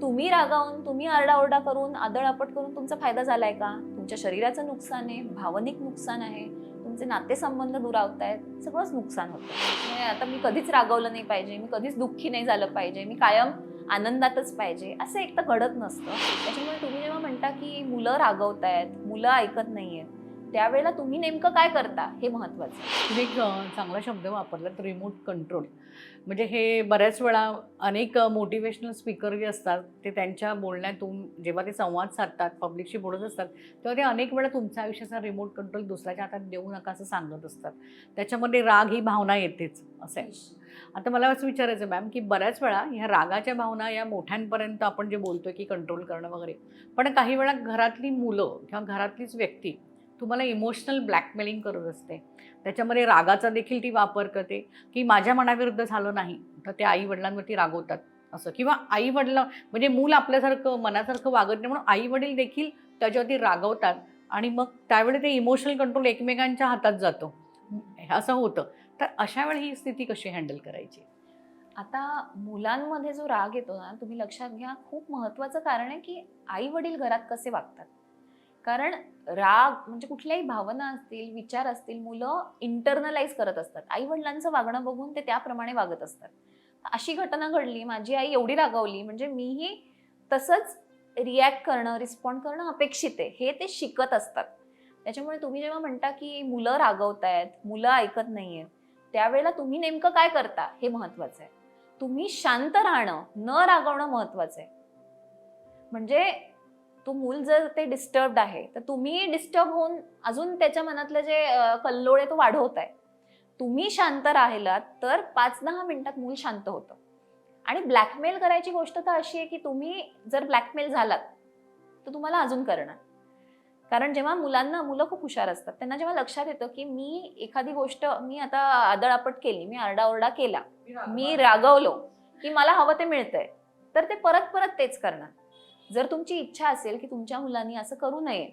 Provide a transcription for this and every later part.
तुम्ही रागावून तुम्ही आरडाओरडा करून आदळआपट करून तुमचा फायदा झालाय का? तुमच्या शरीराचं नुकसान आहे भावनिक नुकसान आहे तुमचे नातेसंबंध दुरावत आहेत सगळंच नुकसान होतं. म्हणजे आता मी कधीच रागवलं नाही पाहिजे मी कधीच दुःखी नाही झालं पाहिजे मी कायम आनंदातच पाहिजे असं एक तर घडत नसतं. त्याच्यामुळे तुम्ही जेव्हा म्हणता की मुलं रागवत आहेत मुलं ऐकत नाही आहेत त्यावेळेला तुम्ही नेमकं काय करता? हे महत्वाचं तुम्ही एक चांगला शब्द वापरलात रिमोट कंट्रोल म्हणजे हे बऱ्याच वेळा अनेक मोटिवेशनल स्पीकर जे असतात ते त्यांच्या बोलण्यातून जेव्हा ते संवाद साधतात पब्लिकशी बोलत असतात तेव्हा ते अनेक वेळा तुमच्या आयुष्याचा रिमोट कंट्रोल दुसऱ्याच्या हातात देऊ नका असं सांगत असतात. त्याच्यामध्ये राग ही भावना येतेच असं आहे. आता मला असं विचारायचं मॅम की बऱ्याच वेळा ह्या रागाच्या भावना या मोठ्यांपर्यंत आपण जे बोलतोय की कंट्रोल करणं वगैरे पण काही वेळा घरातली मुलं किंवा घरातलीच व्यक्ती तुम्हाला इमोशनल ब्लॅकमेलिंग करत असते. त्याच्यामध्ये रागाचा देखील ती वापर करते. की माझ्या मनाविरुद्ध झालं नाही तर ते आई वडिलांवरती रागवतात असं. किंवा आई वडिला म्हणजे मूल आपल्यासारखं मनासारखं वागत नाही म्हणून आई वडील देखील त्याच्यावरती रागवतात. आणि मग त्यावेळी ते इमोशनल कंट्रोल एकमेकांच्या हातात जातो. असं होतं. तर अशा वेळी ही स्थिती कशी हँडल करायची? आता मुलांमध्ये जो राग येतो ना तुम्ही लक्षात घ्या खूप महत्त्वाचं कारण आहे की आई वडील घरात कसे वागतात. कारण राग म्हणजे कुठल्याही भावना असतील विचार असतील मुलं इंटरनलाइज करत असतात. आई वडिलांचं वागणं बघून ते त्याप्रमाणे वागत असतात. अशी घटना घडली माझी आई एवढी रागावली म्हणजे मीही तसंच रिॲक्ट करणं रिस्पॉन्ड करणं अपेक्षित आहे. हे ते शिकत असतात. त्याच्यामुळे तुम्ही जेव्हा म्हणता की मुलं रागवतायत मुलं ऐकत नाही आहेत त्यावेळेला तुम्ही नेमकं काय करता? हे महत्वाचं आहे. तुम्ही शांत राहणं न रागवणं महत्वाचं आहे. म्हणजे तो मूल जर ते डिस्टर्ब्ड आहे तर तुम्ही डिस्टर्ब होऊन अजून त्याच्या मनातलं जे कल्लोळ आहे तो वाढवताय. तुम्ही शांत राहिलात तर पाच दहा मिनिटात मूल शांत होतं. आणि ब्लॅकमेल करायची गोष्ट तर अशी आहे की तुम्ही जर ब्लॅकमेल झालात तर तुम्हाला अजून करणार. कारण जेव्हा मुलांना मुलं खूप हुशार असतात त्यांना जेव्हा लक्षात येतं की मी एखादी गोष्ट मी आता आदळापट केली मी आरडाओरडा केला मी रागवलो की मला हवं ते मिळतंय तर ते परत परत तेच करणार. जर तुमची इच्छा असेल की तुमच्या मुलांनी असं करू नये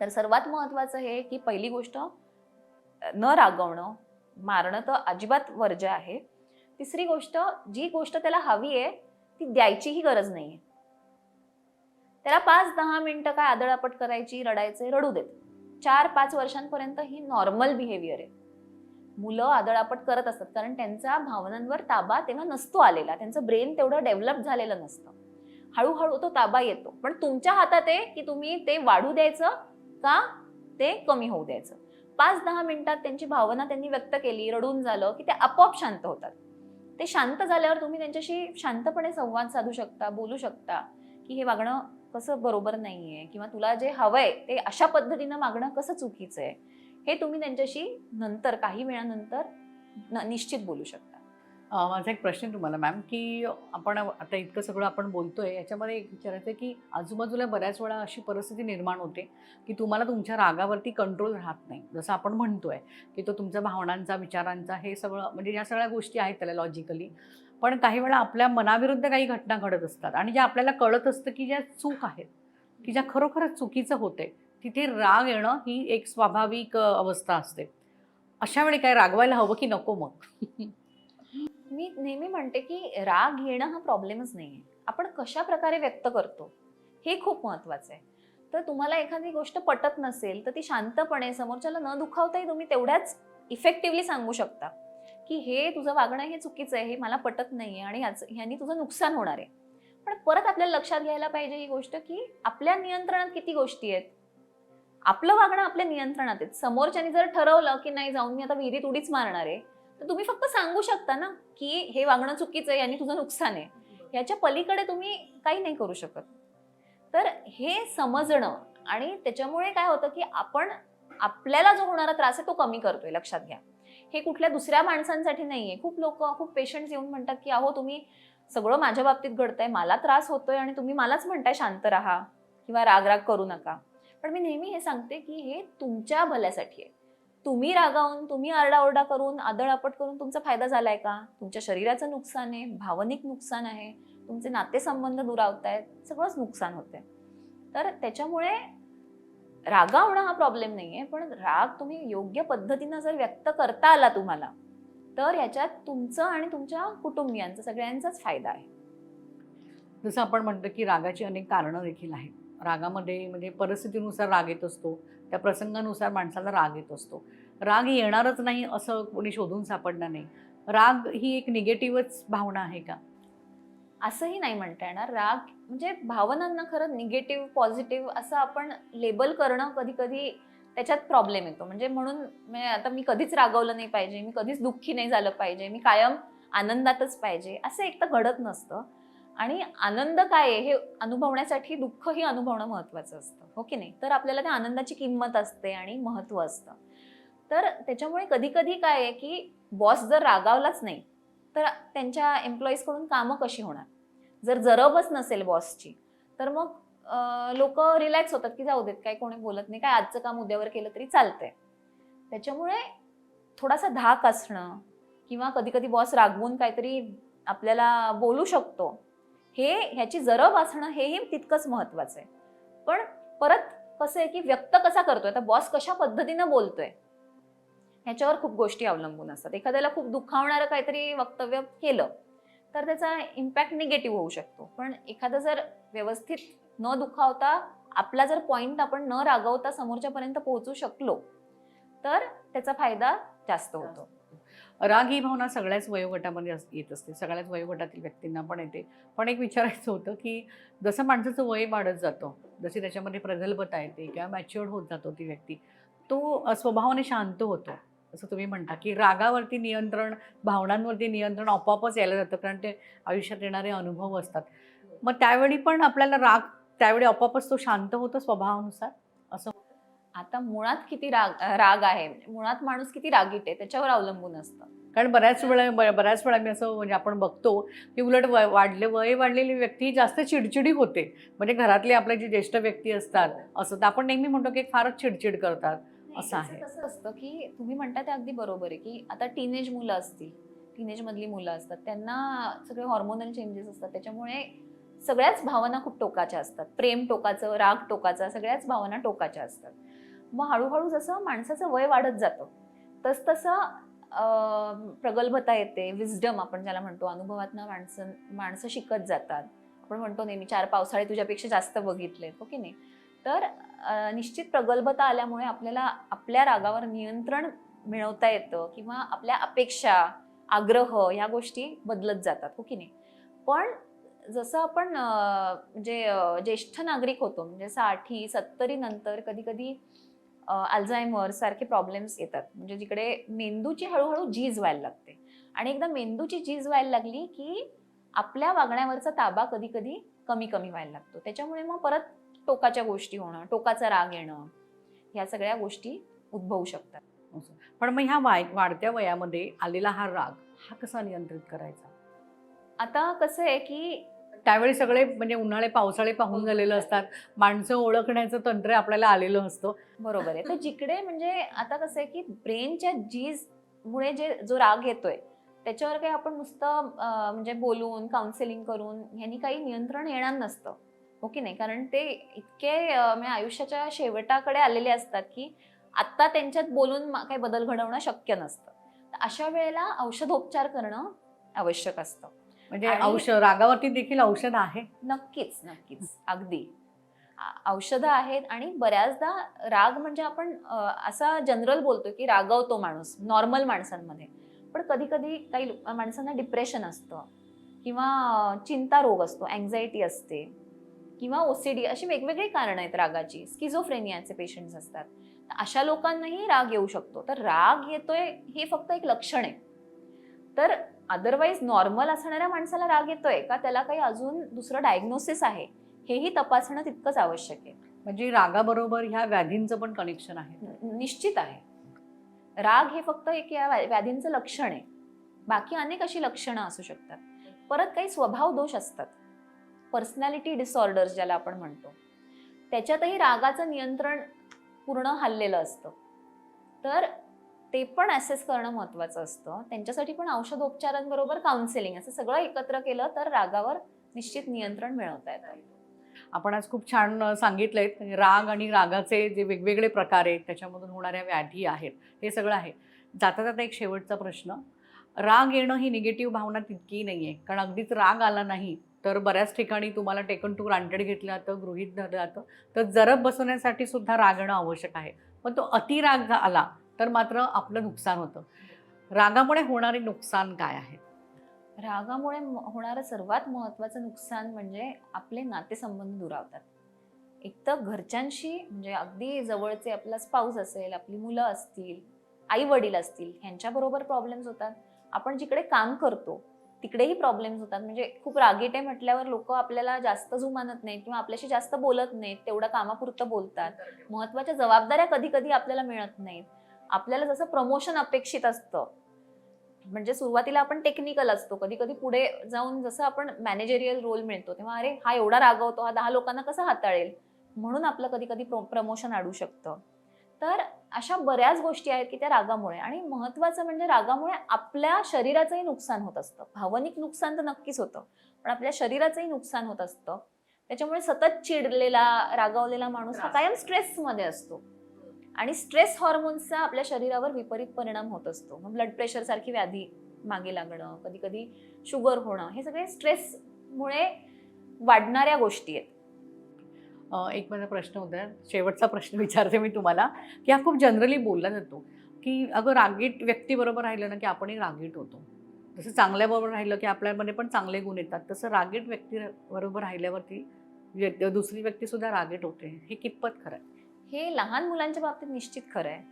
तर सर्वात महत्वाचं हे की पहिली गोष्ट न रागवणं मारणं तर अजिबात वर्ज्य आहे. तिसरी गोष्ट जी गोष्ट त्याला हवी आहे ती द्यायचीही गरज नाही आहे त्याला पाच दहा मिनटं काय आदळापट करायची रडायचे रडू देत. चार पाच वर्षांपर्यंत ही नॉर्मल बिहेवियर आहे. मुलं आदळापट करत असतात कारण त्यांचा भावनांवर ताबा तेव्हा नसतो आलेला. त्यांचं ब्रेन तेवढं डेव्हलप झालेलं नसतं. हळूहळू तो ताबा येतो. पण तुमच्या हातात आहे की तुम्ही ते वाढू द्यायचं का ते कमी होऊ द्यायचं? पाच दहा मिनिटात त्यांची भावना त्यांनी व्यक्त केली रडून झालं की ते आपोआप शांत होतात. ते शांत झाल्यावर तुम्ही त्यांच्याशी शांतपणे संवाद साधू शकता बोलू शकता की हे वागणं कसं बरोबर नाहीये किंवा तुला जे हवंय ते अशा पद्धतीनं मागणं कसं चुकीचं आहे हे तुम्ही त्यांच्याशी नंतर काही वेळानंतर न- निश्चित बोलू शकता. माझा एक प्रश्न तुम्हाला मॅम की आपण आता इतकं सगळं आपण बोलतोय याच्यामध्ये एक विचारायचं आहे की आजूबाजूला बऱ्याच वेळा अशी परिस्थिती निर्माण होते की तुम्हाला तुमच्या रागावरती कंट्रोल राहत नाही. जसं आपण म्हणतोय की तो तुमच्या भावनांचा विचारांचा हे सगळं म्हणजे या सगळ्या गोष्टी आहेत त्याला लॉजिकली पण काही वेळा आपल्या मनाविरुद्ध काही घटना घडत असतात आणि ज्या आपल्याला कळत असतं की ज्या चूक आहेत की ज्या खरोखरच चुकीचं होते तिथे राग येणं ही एक स्वाभाविक अवस्था असते. अशा वेळी काय रागवायला हवं की नको मग? मी नेहमी म्हणते की राग येणं हा प्रॉब्लेमच नाहीये. आपण कशा प्रकारे व्यक्त करतो हे खूप महत्वाचं आहे. तर तुम्हाला एखादी गोष्ट पटत नसेल तर ती शांतपणे समोरच्याला न दुखावताही तुम्ही तेवढ्याच इफेक्टिव्हली सांगू शकता की हे तुझं वागणं हे चुकीचं आहे हे मला पटत नाहीये आणि याचं ह्यानी तुझं नुकसान होणार आहे. पण परत आपल्याला लक्षात घ्यायला पाहिजे ही गोष्ट की आपल्या नियंत्रणात किती गोष्टी आहेत. आपलं वागणं आपल्या नियंत्रणात आहेत. समोरच्यानी जर ठरवलं की नाही जाऊन मी आता विहिरीत उडीच मारणार आहे तर तुम्ही फक्त सांगू शकता ना की हे वागणं चुकीचं आहे आणि तुझं नुकसान आहे. याच्या पलीकडे तुम्ही काही नाही करू शकत. तर हे समजणं आणि त्याच्यामुळे काय होतं की आपण आपल्याला जो होणारा त्रास आहे तो कमी करतोय लक्षात घ्या. हे कुठल्या दुसऱ्या माणसांसाठी नाहीये. खूप लोक खूप पेशंट येऊन म्हणतात की अहो तुम्ही सगळं माझ्या बाबतीत घडतंय मला त्रास होतोय आणि तुम्ही मलाच म्हणताय शांत राहा किंवा राग राग करू नका. पण मी नेहमी हे सांगते की हे तुमच्या भल्यासाठी आहे. तुम्ही रागावून तुम्ही आरडाओरडा करून आदळआपट करून तुमचा फायदा झालाय का? तुमच्या शरीराचं नुकसान आहे भावनिक नुकसान आहे तुमचे नातेसंबंध दुरावत आहेत सगळंच नुकसान होते तर त्याच्यामुळे रागावणं हा प्रॉब्लेम नाही आहे पण राग तुम्ही योग्य पद्धतीनं जर व्यक्त करता आला तुम्हाला तर ह्याच्यात तुमचं आणि तुमच्या कुटुंबियांचा सगळ्यांचाच फायदा आहे. जसं आपण म्हणतो की रागाची अनेक कारणं देखील आहेत. रागामध्ये म्हणजे परिस्थितीनुसार राग येत असतो. त्या प्रसंगानुसार माणसाला राग येत असतो. राग येणारच नाही असं कोणी शोधून सापडणार नाही. राग ही एक निगेटिव्हच भावना आहे का? असंही नाही म्हणता येणार. राग म्हणजे भावनांना खरं निगेटिव्ह पॉझिटिव्ह असं आपण लेबल करणं कधी कधी त्याच्यात प्रॉब्लेम येतो. म्हणजे म्हणून म्हणजे आता मी कधीच रागवलं नाही पाहिजे मी कधीच दुःखी नाही झालं पाहिजे मी कायम आनंदातच पाहिजे असं एक तर घडत नसतं. आणि आनंद काय आहे? हे अनुभवण्यासाठी दुःखही अनुभवणं महत्त्वाचं असतं. हो की नाही? तर आपल्याला त्या आनंदाची किंमत असते आणि महत्त्व असतं. तर त्याच्यामुळे कधी कधी काय आहे की बॉस जर रागावलाच नाही तर त्यांच्या एम्प्लॉईजकडून कामं कशी होणार? जर जरबच नसेल बॉसची तर मग लोक रिलॅक्स होतात की जाऊ देत काय कोणी बोलत नाही काय आजचं काम उद्यावर केलं तरी चालतंय. त्याच्यामुळे थोडासा धाक असणं किंवा कधी कधी बॉस रागवून काहीतरी आपल्याला बोलू शकतो हे ह्याची जरब असणं हेही तितकंच महत्वाचं आहे. पण परत कसं आहे की व्यक्त कसा करतोय? आता बॉस कशा पद्धतीनं बोलतोय? ह्याच्यावर खूप गोष्टी अवलंबून असतात. एखाद्याला खूप दुखावणारं काहीतरी वक्तव्य केलं तर त्याचा इम्पॅक्ट निगेटिव्ह होऊ शकतो. पण एखादं जर व्यवस्थित न दुखावता आपला जर पॉइंट आपण न रागवता समोरच्यापर्यंत पोहोचू शकलो तर त्याचा फायदा जास्त होतो. राग ही भावना सगळ्याच वयोगटामध्ये येत असते. सगळ्याच वयोगटातील व्यक्तींना पण येते. पण एक विचारायचं होतं की जसं माणसाचं वय वाढत जातं जशी त्याच्यामध्ये प्रगल्भता येते किंवा मॅच्युअर्ड होत जातो ती व्यक्ती तो स्वभावाने शांत होतो. असं तुम्ही म्हणता की रागावरती नियंत्रण भावनांवरती नियंत्रण आपोआपच यायला जातं कारण ते आयुष्यात येणारे अनुभव असतात. मग त्यावेळी पण आपल्याला राग त्यावेळी आपोआपच तो शांत होतो स्वभावानुसार? असं आता मुळात किती राग राग आहे. मुळात माणूस किती रागीट आहे त्याच्यावर अवलंबून असतं. कारण बऱ्याच वेळा बऱ्याच वेळा मी असं म्हणजे आपण बघतो की उलट वय वाढले वय वाढलेली व्यक्ती जास्त चिडचिडी होते. म्हणजे घरातले आपले जे ज्येष्ठ व्यक्ती असतात असं तर आपण नेहमी म्हणतो की फारच चिडचिड करतात. असं आहे. कसं असतं की तुम्ही म्हणता ते अगदी बरोबर आहे की आता टीनेज मुलं असतील टीनेज मधली मुलं असतात त्यांना सगळे हॉर्मोनल चेंजेस असतात. त्याच्यामुळे सगळ्याच भावना खूप टोकाच्या असतात. प्रेम टोकाचं राग टोकाचा सगळ्याच भावना टोकाच्या असतात. मग हळूहळू जसं माणसाचं वय वाढत जातं तस तसं प्रगल्भता येते. विजडम आपण ज्याला म्हणतो अनुभवातनं माणसं माणसं शिकत जातात. आपण म्हणतो नेहमी चार पावसाळे तुझ्यापेक्षा जास्त बघितले हो की नाही? तर निश्चित प्रगल्भता आल्यामुळे आपल्याला आपल्या रागावर नियंत्रण मिळवता येतं किंवा आपल्या अपेक्षा आग्रह ह्या गोष्टी बदलत जातात. हो की नाही? पण जसं आपण म्हणजे ज्येष्ठ नागरिक होतो म्हणजे साठी सत्तरी नंतर कधी कधी अल्झायमर सारखे प्रॉब्लेम्स येतात. म्हणजे जिकडे मेंदूची हळूहळू झीज व्हायला लागते. आणि एकदा मेंदूची झीज व्हायला लागली की आपल्या वागण्यावरचा ताबा कधी कधी कमी कमी व्हायला लागतो. त्याच्यामुळे मग परत टोकाच्या गोष्टी होणं टोकाचा राग येणं ह्या सगळ्या गोष्टी उद्भवू शकतात. पण मग ह्या वाय वाढत्या वयामध्ये आलेला हा राग हा कसा नियंत्रित करायचा? आता कसं आहे की त्यावेळी सगळे म्हणजे उन्हाळे पावसाळे पाहून झालेलं असतात. माणसं ओळखण्याचं तंत्र आपल्याला आलेलं असतं. बरोबर आहे. तर जिकडे म्हणजे आता कसं आहे की ब्रेनच्या जीज मुळे जे जो राग येतोय त्याच्यावर काही आपण नुसतं अं, म्हणजे बोलून काउन्सिलिंग करून ह्यांनी काही नियंत्रण येणार नसतं. हो की नाही? कारण ते इतके अं, म्हणजे आयुष्याच्या शेवटाकडे आलेले असतात की आत्ता त्यांच्यात बोलून मा- काही बदल घडवणं शक्य नसतं. तर अशा वेळेला औषधोपचार करणं आवश्यक असतं. म्हणजे औषध रागावरती देखील औषध आहे. नक्कीच नक्कीच. अगदी. औषधं आहेत आणि बऱ्याचदा राग म्हणजे आपण असा जनरल बोलतो की रागवतो माणूस नॉर्मल माणसांमध्ये. पण कधी कधी काही माणसांना डिप्रेशन असतं किंवा चिंता रोग असतो अँझायटी असते किंवा ओसीडी अशी वेगवेगळी कारणं आहेत रागाची. स्किझोफ्रेनियाचे पेशंट्स असतात. अशा लोकांनाही राग येऊ शकतो. तर राग येतोय हे फक्त एक लक्षण आहे. तर अदरवाईज नॉर्मल असणाऱ्या माणसाला राग येतोय का? त्याला काही अजून दुसरं डायग्नोसिस आहे? हेही तपासणं तितकंच आवश्यक आहे. म्हणजे रागाबरोबर ह्या व्याधींचं पण कनेक्शन आहे. निश्चित आहे. राग हे फक्त एक या व्या- व्याधींचं लक्षण आहे. बाकी अनेक अशी लक्षणं असू शकतात. परत काही स्वभाव दोष असतात. पर्सनॅलिटी डिसऑर्डर्स ज्याला आपण म्हणतो. त्याच्यातही रागाचं नियंत्रण पूर्ण हल्लेलं असतं. तर ते पण ॲसेस करणं महत्त्वाचं असतं. त्यांच्यासाठी पण औषधोपचारांबरोबर काउन्सिलिंग असं सगळं एकत्र केलं तर रागावर निश्चित नियंत्रण मिळवता येतं. आपण आज खूप छान सांगितलंय म्हणजे राग आणि रागाचे जे वेगवेगळे प्रकार आहेत त्याच्यामधून होणाऱ्या व्याधी आहेत हे सगळं आहे. जाता जाता एक शेवटचा प्रश्न. राग येणं ही निगेटिव्ह भावना तितकी नाही आहे कारण अगदीच राग आला नाही तर बऱ्याच ठिकाणी तुम्हाला टेकन टू ग्रांटेड घेतलं जातं गृहित धरलं जातं. तर जरब बसवण्यासाठी सुद्धा राग येणं आवश्यक आहे. पण तो अतिराग आला तर मात्र आपलं नुकसान होतं. रागामुळे होणारे नुकसान काय आहे? रागामुळे होणारं सर्वात महत्त्वाचं नुकसान म्हणजे आपले नातेसंबंध दुरावतात. एक तर घरच्यांशी म्हणजे अगदी जवळचे आपला स्पाऊस असेल आपली मुलं असतील आई वडील असतील ह्यांच्याबरोबर प्रॉब्लेम्स होतात. आपण जिकडे काम करतो तिकडेही प्रॉब्लेम्स होतात. म्हणजे खूप रागीटे म्हटल्यावर लोक आपल्याला जास्त जुमानत नाहीत किंवा आपल्याशी जास्त बोलत नाहीत तेवढं कामापुरतं बोलतात. महत्त्वाच्या जबाबदाऱ्या कधी कधी आपल्याला मिळत नाहीत. आपल्याला जसं प्रमोशन अपेक्षित असतं म्हणजे सुरुवातीला आपण टेक्निकल असतो कधी कधी पुढे जाऊन जसं आपण मॅनेजरियल रोल मिळतो तेव्हा अरे हा एवढा रागवतो हा दहा लोकांना कसा हाताळेल? म्हणून आपलं कधी कधी प्रमोशन अडू शकतं. तर अशा बऱ्याच गोष्टी आहेत की त्या रागामुळे आणि महत्वाचं म्हणजे रागामुळे आपल्या शरीराचंही नुकसान होत असतं. भावनिक नुकसान तर नक्कीच होतं पण आपल्या शरीराचंही नुकसान होत असतं. त्याच्यामुळे सतत चिडलेला रागावलेला माणूस हा कायम स्ट्रेसमध्ये असतो. आणि स्ट्रेस हॉर्मोन्सचा आपल्या शरीरावर विपरीत परिणाम होत असतो. मग ब्लड प्रेशर सारखी व्याधी मागे लागणं कधी कधी शुगर होणं हे सगळे स्ट्रेसमुळे वाढणाऱ्या गोष्टी आहेत. एक माझा प्रश्न होता. शेवटचा प्रश्न विचारते मी तुम्हाला की हा खूप जनरली बोलला जातो की अगं रागीट व्यक्तीबरोबर राहिलं ना की आपणही रागीट होतो. जसं चांगल्याबरोबर राहिलं की आपल्यामध्ये पण चांगले गुण येतात. तसं रागीट व्यक्ती बरोबर राहिल्यावरती दुसरी व्यक्तीसुद्धा रागीट होते. हे कितपत खरं आहे? हे लहान मुलांच्या बाबतीत निश्चित खरं आहे.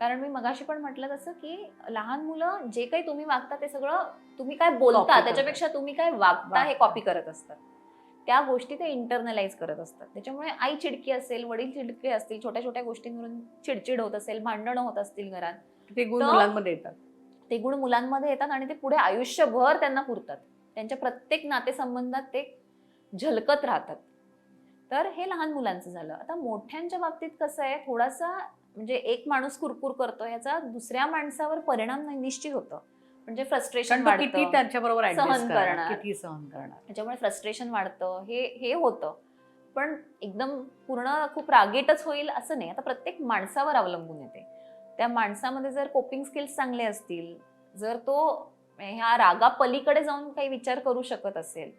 कारण मी मगाशी पण म्हटलं तसं की लहान मुलं जे काही तुम्ही वागता ते सगळं तुम्ही काय बोलता. त्याच्यापेक्षा तुम्ही काय वागता हे. कॉपी करत असतात. त्या गोष्टी ते इंटरनलाइज करत असतात. त्याच्यामुळे आई चिडकी असेल वडील चिडके असतील छोट्या छोट्या गोष्टींवरून चिडचिड होत असेल भांडणं होत असतील घरात ते गुण मुलांमध्ये येतात. ते गुण मुलांमध्ये येतात आणि ते पुढे आयुष्यभर त्यांना पुरतात. त्यांच्या प्रत्येक नातेसंबंधात ते झलकत राहतात. तर हे लहान मुलांचं झालं. आता मोठ्यांच्या बाबतीत कसं आहे थोडासा म्हणजे एक माणूस कुरकुर करतो याचा दुसऱ्या माणसावर परिणाम नाही- निश्चित होतं. म्हणजे फ्रस्ट्रेशन किती त्याच्याबरोबर सहन करणार. किती सहन करणार. त्याच्यामुळे फ्रस्ट्रेशन वाढतं हे हे होतं. पण एकदम पूर्ण खूप रागीटच होईल असं नाही. आता प्रत्येक माणसावर अवलंबून येते. त्या माणसामध्ये जर कोपिंग स्किल्स चांगले असतील जर तो ह्या रागा पलीकडे जाऊन काही विचार करू शकत असेल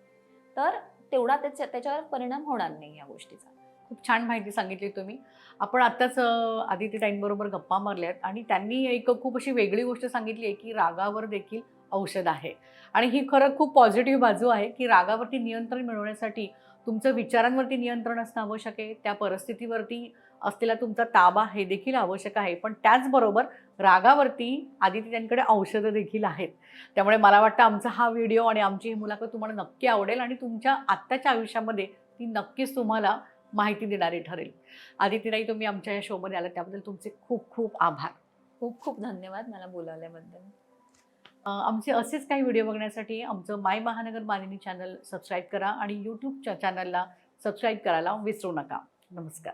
तर तेवढा त्याच्या त्याच्यावर परिणाम होणार नाही या गोष्टीचा. खूप छान माहिती सांगितली तुम्ही. आपण आत्ताच आदित्य आदिती ताईंबरोबर गप्पा मारल्यात आणि त्यांनी एक खूप अशी वेगळी गोष्ट सांगितली आहे की रागावर देखील औषध आहे. आणि ही खरं खूप पॉझिटिव्ह बाजू आहे की रागावरती नियंत्रण मिळवण्यासाठी तुमचं विचारांवरती नियंत्रण असणं आवश्यक आहे त्या परिस्थितीवरती असलेला तुमचा ताबा हे देखील आवश्यक आहे. पण त्याचबरोबर रागावरती आदिती त्यांकडे औषधं देखील आहेत. त्यामुळे मला वाटतं आमचा हा व्हिडिओ आणि आमची ही मुलाखत तुम्हाला नक्की आवडेल आणि तुमच्या आत्ताच्या आयुष्यामध्ये ती नक्कीच तुम्हाला माहिती देणारी ठरेल. आदितीताई तुम्ही आमच्या या शोमध्ये आलात त्याबद्दल तुमचे खूप खूप आभार. खूप खूप धन्यवाद मला बोलावल्याबद्दल. आमचे असेच काही व्हिडिओ बघण्यासाठी आमचं माय महानगर मालिनी चॅनल सबस्क्राईब करा आणि यूट्यूबच्या चॅनलला सबस्क्राईब करायला विसरू नका. नमस्कार.